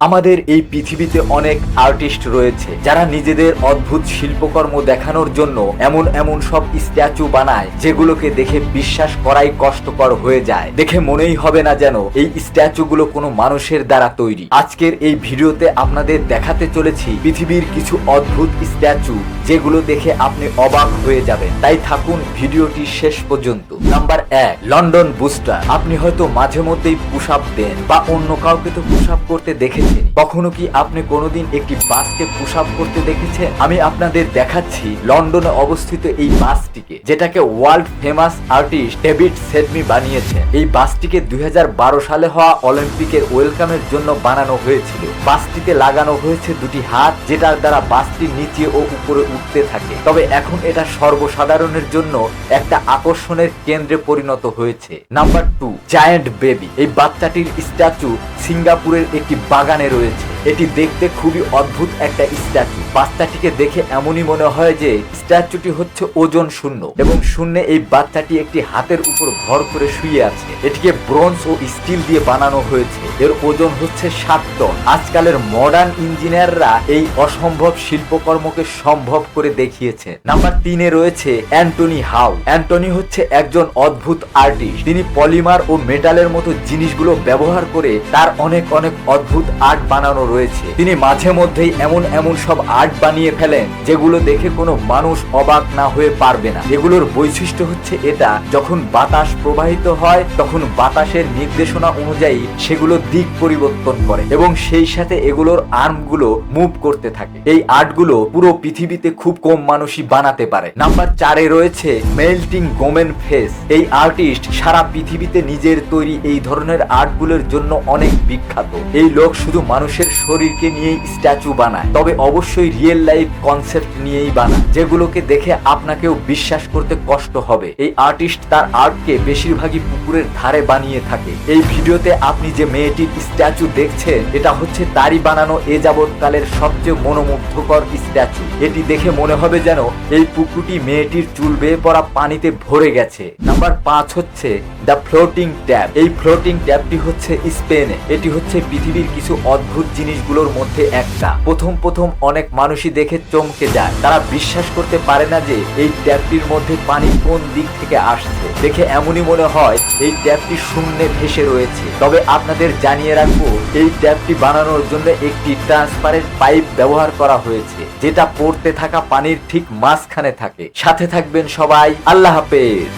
আমাদের এই পৃথিবীতে অনেক আর্টিস্ট রয়েছে, যারা নিজেদের অদ্ভুত শিল্পকর্ম দেখানোর জন্য এমন এমন সব স্ট্যাচু বানায়, যেগুলোকে দেখে বিশ্বাস করাই কষ্টকর হয়ে যায়। দেখে মনেই হবে না যেন এই স্ট্যাচুগুলো কোনো মানুষের দ্বারা তৈরি। আজকের এই ভিডিওতে আপনাদের দেখাতে চলেছি পৃথিবীর কিছু অদ্ভুত স্ট্যাচু যেগুলো দেখে আপনি অবাক হয়ে যাবেন। তাই থাকুন ভিডিওটি শেষ পর্যন্ত। নাম্বার এক, লন্ডন বুস্টার। আপনি হয়তো মাঝে মধ্যেই পুশ আপ দেন বা অন্য কাউকে তো পুশ আপ করতে কখনো কি আপনি কোনোদিন একটি বাসকে পুশ আপ করতে দেখেছেন আমি আপনাদের দেখাচ্ছি লন্ডনে অবস্থিত এই বাসটিকে, যেটাকে ওয়ার্ল্ড ফেমাস আর্টিস্ট ডেভিড সেডমি বানিয়েছেন এই বাসটিকে দুই হাজার বারো সালে হওয়া অলিম্পিকের ওয়েলকামের জন্য বানানো হয়েছিল। বাসটিতে লাগানো হয়েছে দুটি হাত, যেটার দ্বারা বাসটি নিচে ও উপরে উঠতে থাকে। তবে এখন এটা সর্বসাধারণের জন্য একটা আকর্ষণের কেন্দ্রে পরিণত হয়েছে। নাম্বার টু জায়ান্ট বেবি এই বাচ্চাটির স্ট্যাচু সিঙ্গাপুরের একটি বাগানে রয়েছে। এটি দেখতে খুবই অদ্ভুত একটা স্ট্যাচু। বাচ্চাটিকে দেখে এমনই মনে হয় যে স্ট্যাচুটি হচ্ছে ওজন শূন্য এবং শূন্যে এই বাচ্চাটি একটি হাতের উপর ভর করে শুয়ে আছে। এটিকে ব্রোঞ্জ ও স্টিল দিয়ে বানানো হয়েছে। এর ওজন হচ্ছে সাত টন। আজকালের মডার্ন ইঞ্জিনিয়াররা এই অসম্ভব শিল্পকর্মকে সম্ভব করে দেখিয়েছে। নাম্বার তিনে রয়েছে অ্যান্টনি হাউ। অ্যান্টনি হচ্ছে একজন অদ্ভুত আর্টিস্ট। তিনি পলিমার ও মেটালের মতো জিনিসগুলো ব্যবহার করে তার অনেক অনেক অদ্ভুত আর্ট বানানো রয়েছে। তিনি মাঝে মধ্যেই এমন এমন সব আর্ট বানিয়ে ফেলেন, যেগুলো দেখে কোনো মানুষ অবাক না হয়ে পারবে না। এগুলোর বৈশিষ্ট্য হচ্ছে এটা, যখন বাতাস প্রবাহিত হয়, তখন বাতাসের নির্দেশনা অনুযায়ী সেগুলো দিক পরিবর্তন করে এবং সেই সাথে এগুলোর আর্মগুলো মুভ করতে থাকে। এই আর্টগুলো পুরো পৃথিবীতে খুব কম মানুষই বানাতে পারে। নাম্বার চারে রয়েছে মেল্টিং গোমেন ফেস। এই আর্টিস্ট সারা পৃথিবীতে নিজের তৈরি এই ধরনের আর্টগুলোর জন্য অনেক বিখ্যাত। এই লোক শুধু মানুষের শরীরকে নিয়েই স্ট্যাচু বানায়। তবে অবশ্যই রিয়েল লাইফ কনসেপ্ট নিয়েই বানায়, যেগুলোকে দেখে আপনাকেও বিশ্বাস করতে কষ্ট হবে। এই আর্টিস্ট তার আর্টকে বেশিরভাগই পুকুরের ধারে বানিয়ে থাকে। এই ভিডিওতে আপনি যে মেয়েটির স্ট্যাচু দেখছেন, এটা হচ্ছে তারই বানানো এ যাবৎকালের সবচেয়ে মনোমুগ্ধকর স্ট্যাচু। এটি দেখে মনে হবে যেন এই পুকুরটি মেয়েটির চুল বেয়ে পড়া পানিতে ভরে গেছে। নাম্বার পাঁচ হচ্ছে দ্য ফ্লোটিং ট্যাব এই ফ্লোটিং ট্যাবটি হচ্ছে স্পেনে এটি হচ্ছে পৃথিবীর কিছু অদ্ভুত জিনিসগুলোর মধ্যে একটা। প্রথম প্রথম অনেক মানুষই দেখে চমকে যায়। তারা বিশ্বাস করতে পারে না যে এই ট্যাবটির মধ্যে পানি কোন দিক থেকে আসছে। দেখে এমনই মনে হয় এই ট্যাবটি শূন্যে ভেসে রয়েছে। তবে আপনাদের জানিয়ে রাখব, এই ট্যাবটি বানানোর জন্য একটি ট্রান্সপারেন্ট পাইপ ব্যবহার করা হয়েছে, যেটা পড়তে থাকা পানির ঠিক মাঝখানে থাকে। সাথে থাকবেন সবাই। আল্লাহ হাফেজ।